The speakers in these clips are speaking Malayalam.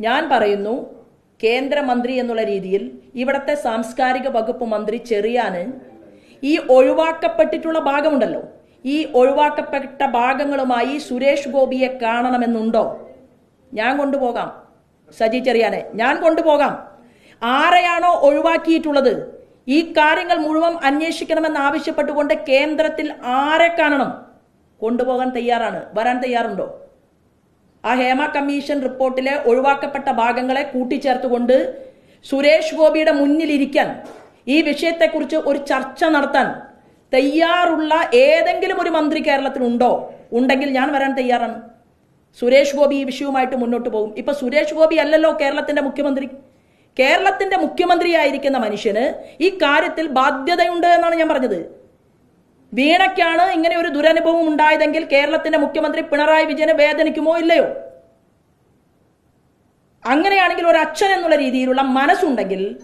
ഞാൻ പറയുന്നു കേന്ദ്രമന്ത്രി എന്നുള്ള രീതിയിൽ ഇവിടത്തെ സാംസ്കാരിക വകുപ്പ് മന്ത്രി ചെറിയാന് ഈ ഒഴിവാക്കപ്പെട്ടിട്ടുള്ള ഭാഗമുണ്ടല്ലോ. ഈ ഒഴിവാക്കപ്പെട്ട ഭാഗങ്ങളുമായി സുരേഷ് ഗോപിയെ കാണണമെന്നുണ്ടോ? ഞാൻ കൊണ്ടുപോകാം. സജി ചെറിയാനെ ഞാൻ കൊണ്ടുപോകാം. ആരെയാണോ ഒഴിവാക്കിയിട്ടുള്ളത്? ഈ കാര്യങ്ങൾ മുഴുവൻ അന്വേഷിക്കണമെന്ന് ആവശ്യപ്പെട്ടുകൊണ്ട് കേന്ദ്രത്തിൽ ആരെ കാണണം? കൊണ്ടുപോകാൻ തയ്യാറാണ്. വരാൻ തയ്യാറുണ്ടോ? ആ ഹേമ കമ്മീഷൻ റിപ്പോർട്ടിലെ ഒഴിവാക്കപ്പെട്ട ഭാഗങ്ങളെ കൂട്ടിച്ചേർത്തുകൊണ്ട് സുരേഷ് ഗോപിയുടെ മുന്നിലിരിക്കാൻ ഈ വിഷയത്തെക്കുറിച്ച് ഒരു ചർച്ച നടത്താൻ തയ്യാറുള്ള ഏതെങ്കിലും ഒരു മന്ത്രി കേരളത്തിനുണ്ടോ ഉണ്ടെങ്കിൽ ഞാൻ വരാൻ തയ്യാറാണ്. സുരേഷ് ഗോപി ഈ വിഷയവുമായിട്ട് മുന്നോട്ട് പോകും. ഇപ്പൊ സുരേഷ് ഗോപി അല്ലല്ലോ കേരളത്തിന്റെ മുഖ്യമന്ത്രി. കേരളത്തിന്റെ മുഖ്യമന്ത്രിയായിരിക്കുന്ന മനുഷ്യന് ഈ കാര്യത്തിൽ ബാധ്യതയുണ്ട് എന്നാണ് ഞാൻ പറഞ്ഞത്. വീണയ്ക്കാണ് ഇങ്ങനെ ഒരു ദുരനുഭവം ഉണ്ടായതെങ്കിൽ കേരളത്തിന്റെ മുഖ്യമന്ത്രി പിണറായി വിജയനെ വേദനിക്കുമോ ഇല്ലയോ? അങ്ങനെയാണെങ്കിൽ ഒരു അച്ഛൻ എന്നുള്ള രീതിയിലുള്ള മനസ്സുണ്ടെങ്കിൽ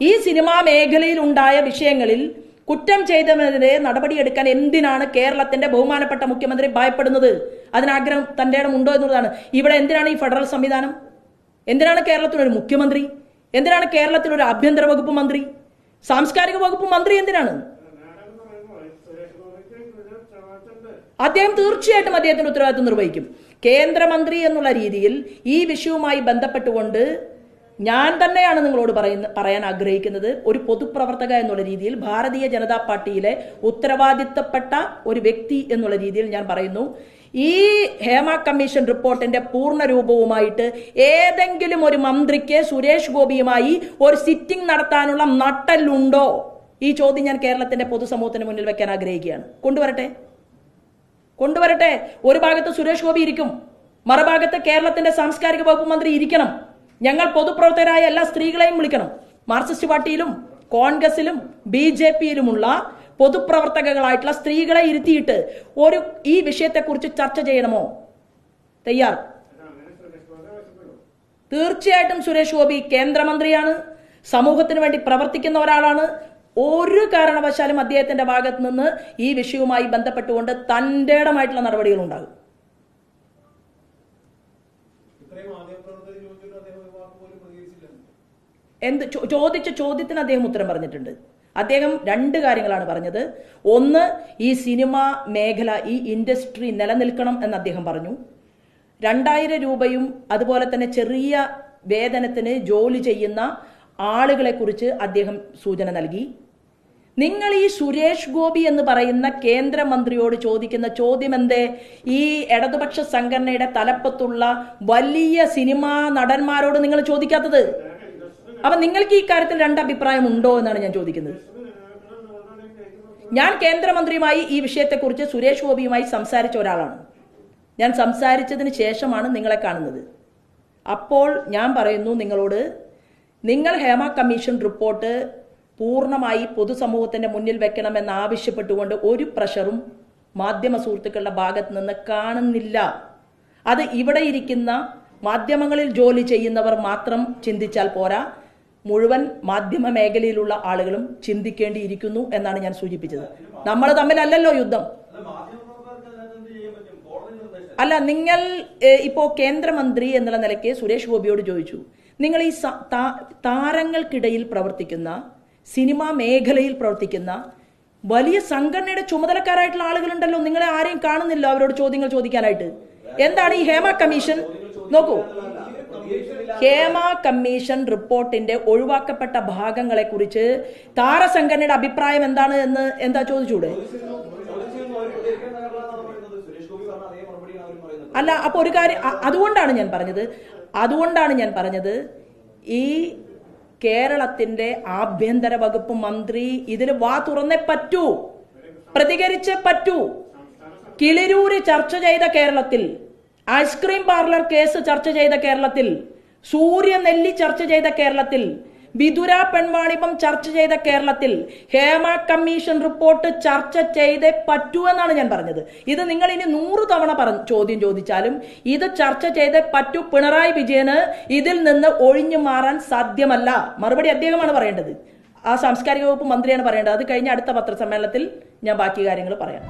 ഈ സിനിമാ മേഖലയിൽ ഉണ്ടായ വിഷയങ്ങളിൽ കുറ്റം ചെയ്തതിനെതിരെ നടപടിയെടുക്കാൻ എന്തിനാണ് കേരളത്തിന്റെ ബഹുമാനപ്പെട്ട മുഖ്യമന്ത്രി ഭയപ്പെടുന്നത്? അതിനാഗ്രഹം തന്റെ ഉണ്ടോ എന്നുള്ളതാണ്. ഇവിടെ എന്തിനാണ് ഈ ഫെഡറൽ സംവിധാനം? എന്തിനാണ് കേരളത്തിനൊരു മുഖ്യമന്ത്രി? എന്തിനാണ് കേരളത്തിലൊരു ആഭ്യന്തര വകുപ്പ് മന്ത്രി? സാംസ്കാരിക വകുപ്പ് മന്ത്രി എന്തിനാണ്? അദ്ദേഹം തീർച്ചയായിട്ടും അദ്ദേഹത്തിന്റെ ഉത്തരവാദിത്വം നിർവഹിക്കും. കേന്ദ്രമന്ത്രി എന്നുള്ള രീതിയിൽ ഈ വിഷയവുമായി ബന്ധപ്പെട്ടുകൊണ്ട് ഞാൻ തന്നെയാണ് നിങ്ങളോട് പറയുന്ന പറയാൻ ആഗ്രഹിക്കുന്നത്. ഒരു പൊതുപ്രവർത്തക എന്നുള്ള രീതിയിൽ ഭാരതീയ ജനതാ പാർട്ടിയിലെ ഉത്തരവാദിത്തപ്പെട്ട ഒരു വ്യക്തി എന്നുള്ള രീതിയിൽ ഞാൻ പറയുന്നു. ഈ ഹേമ കമ്മീഷൻ റിപ്പോർട്ടിന്റെ പൂർണ രൂപവുമായിട്ട് ഏതെങ്കിലും ഒരു മന്ത്രിക്ക് സുരേഷ് ഗോപിയുമായി ഒരു സിറ്റിംഗ് നടത്താനുള്ള നട്ടല്ലുണ്ടോ? ഈ ചോദ്യം ഞാൻ കേരളത്തിന്റെ പൊതുസമൂഹത്തിന് മുന്നിൽ വെക്കാൻ ആഗ്രഹിക്കുകയാണ്. കൊണ്ടുവരട്ടെ. കൊണ്ടുവരട്ടെ. ഒരു ഭാഗത്ത് സുരേഷ് ഗോപി ഇരിക്കും. മറുഭാഗത്ത് കേരളത്തിന്റെ സാംസ്കാരിക വകുപ്പ് മന്ത്രി ഇരിക്കണം. ഞങ്ങൾ പൊതുപ്രവർത്തകരായ എല്ലാ സ്ത്രീകളെയും വിളിക്കണം. മാർക്സിസ്റ്റ് പാർട്ടിയിലും കോൺഗ്രസിലും ബി ജെ പിയിലുമുള്ള പൊതുപ്രവർത്തകകളായിട്ടുള്ള സ്ത്രീകളെ ഇരുത്തിയിട്ട് ഒരു ഈ വിഷയത്തെക്കുറിച്ച് ചർച്ച ചെയ്യണമോ? തയ്യാർ. തീർച്ചയായിട്ടും സുരേഷ് ഗോപി കേന്ദ്രമന്ത്രിയാണ്. സമൂഹത്തിന് വേണ്ടി പ്രവർത്തിക്കുന്ന ഒരാളാണ്. ഒരു കാരണവശാലും അദ്ദേഹത്തിന്റെ ഭാഗത്ത് നിന്ന് ഈ വിഷയവുമായി ബന്ധപ്പെട്ടുകൊണ്ട് തന്റെ ഇടമായിട്ടുള്ള നടപടികൾ ഉണ്ടാകും എന്ത് ചോദിച്ച ചോദ്യത്തിന് അദ്ദേഹം ഉത്തരം പറഞ്ഞിട്ടുണ്ട്. അദ്ദേഹം രണ്ട് കാര്യങ്ങളാണ് പറഞ്ഞത്. ഒന്ന് ഈ സിനിമ മേഖല ഈ ഇൻഡസ്ട്രി നിലനിൽക്കണം എന്ന് അദ്ദേഹം പറഞ്ഞു. രണ്ടായിരം രൂപയും അതുപോലെ തന്നെ ചെറിയ വേതനത്തിന് ജോലി ചെയ്യുന്ന ആളുകളെ കുറിച്ച് അദ്ദേഹം സൂചന നൽകി. നിങ്ങൾ ഈ സുരേഷ് ഗോപി എന്ന് പറയുന്ന കേന്ദ്രമന്ത്രിയോട് ചോദിക്കുന്ന ചോദ്യം എന്തേ ഈ ഇടതുപക്ഷ സംഘടനയുടെ തലപ്പത്തുള്ള വലിയ സിനിമാ നടന്മാരോട് നിങ്ങൾ ചോദിക്കാത്തത്? അപ്പൊ നിങ്ങൾക്ക് ഈ കാര്യത്തിൽ രണ്ട് അഭിപ്രായം ഉണ്ടോ എന്നാണ് ഞാൻ ചോദിക്കുന്നത്. ഞാൻ കേന്ദ്രമന്ത്രിയുമായി ഈ വിഷയത്തെക്കുറിച്ച് സുരേഷ് ഗോപിയുമായി സംസാരിച്ച ഒരാളാണ്. ഞാൻ സംസാരിച്ചതിന് ശേഷമാണ് നിങ്ങളെ കാണുന്നത്. അപ്പോൾ ഞാൻ പറയുന്നു നിങ്ങളോട് നിങ്ങൾ ഹേമ കമ്മീഷൻ റിപ്പോർട്ട് പൂർണമായി പൊതുസമൂഹത്തിന്റെ മുന്നിൽ വെക്കണമെന്ന് ആവശ്യപ്പെട്ടുകൊണ്ട് ഒരു പ്രഷറും മാധ്യമ സുഹൃത്തുക്കളുടെ ഭാഗത്ത് നിന്ന് കാണുന്നില്ല. അത് ഇവിടെ ഇരിക്കുന്ന മാധ്യമങ്ങളിൽ ജോലി ചെയ്യുന്നവർ മാത്രം ചിന്തിച്ചാൽ പോരാ. മുഴുവൻ മാധ്യമ മേഖലയിലുള്ള ആളുകളും ചിന്തിക്കേണ്ടിയിരിക്കുന്നു എന്നാണ് ഞാൻ സൂചിപ്പിച്ചത്. നമ്മൾ തമ്മിലല്ലല്ലോ യുദ്ധം. അല്ല നിങ്ങൾ ഇപ്പോൾ ഇപ്പോ കേന്ദ്രമന്ത്രി എന്നുള്ള നിലയ്ക്ക് സുരേഷ് ഗോപിയോട് ചോദിച്ചു. നിങ്ങൾ ഈ താരങ്ങൾക്കിടയിൽ പ്രവർത്തിക്കുന്ന സിനിമാ മേഖലയിൽ പ്രവർത്തിക്കുന്ന വലിയ സംഘടനയുടെ ചുമതലക്കാരായിട്ടുള്ള ആളുകളുണ്ടല്ലോ. നിങ്ങളെ ആരെയും കാണുന്നില്ല അവരോട് ചോദ്യങ്ങൾ ചോദിക്കാനായിട്ട്. എന്താണ് ഈ ഹേമ കമ്മീഷൻ? നോക്കൂ. ഹേമ കമ്മീഷൻ റിപ്പോർട്ടിന്റെ ഒഴിവാക്കപ്പെട്ട ഭാഗങ്ങളെ കുറിച്ച് താരസംഘടനയുടെ അഭിപ്രായം എന്താണ് എന്ന് എന്താ ചോദിച്ചൂടെ? അല്ല അപ്പൊ ഒരു കാര്യം അതുകൊണ്ടാണ് ഞാൻ പറഞ്ഞത്. അതുകൊണ്ടാണ് ഞാൻ പറഞ്ഞത് ഈ കേരളത്തിന്റെ ആഭ്യന്തര വകുപ്പ് മന്ത്രി ഇതിന് വാ തുറന്നേ പറ്റൂ പ്രതികരിച്ചേ പറ്റൂ. കിളിരൂര് ചർച്ച ചെയ്ത കേരളത്തിൽ ഐസ്ക്രീം പാർലർ കേസ് ചർച്ച ചെയ്ത കേരളത്തിൽ സൂര്യനെല്ലി ചർച്ച ചെയ്ത കേരളത്തിൽ വിതുര പെൺവാണിഭം ചർച്ച ചെയ്ത കേരളത്തിൽ ഹേമ കമ്മീഷൻ റിപ്പോർട്ട് ചർച്ച ചെയ്തേ പറ്റൂ എന്നാണ് ഞാൻ പറഞ്ഞത്. ഇത് നിങ്ങൾ ഇനി നൂറ് തവണ പറഞ്ഞ ചോദ്യം ചോദിച്ചാലും ഇത് ചർച്ച ചെയ്തേ പറ്റൂ പിണറായി വിജയന് ഇതിൽ നിന്ന് ഒഴിഞ്ഞു മാറാൻ സാധ്യമല്ല. മറുപടി അദ്ദേഹമാണ് പറയേണ്ടത്. ആ സാംസ്കാരിക വകുപ്പ് മന്ത്രിയാണ് പറയേണ്ടത്. അത് കഴിഞ്ഞ അടുത്ത പത്രസമ്മേളനത്തിൽ ഞാൻ ബാക്കി കാര്യങ്ങൾ പറയാം.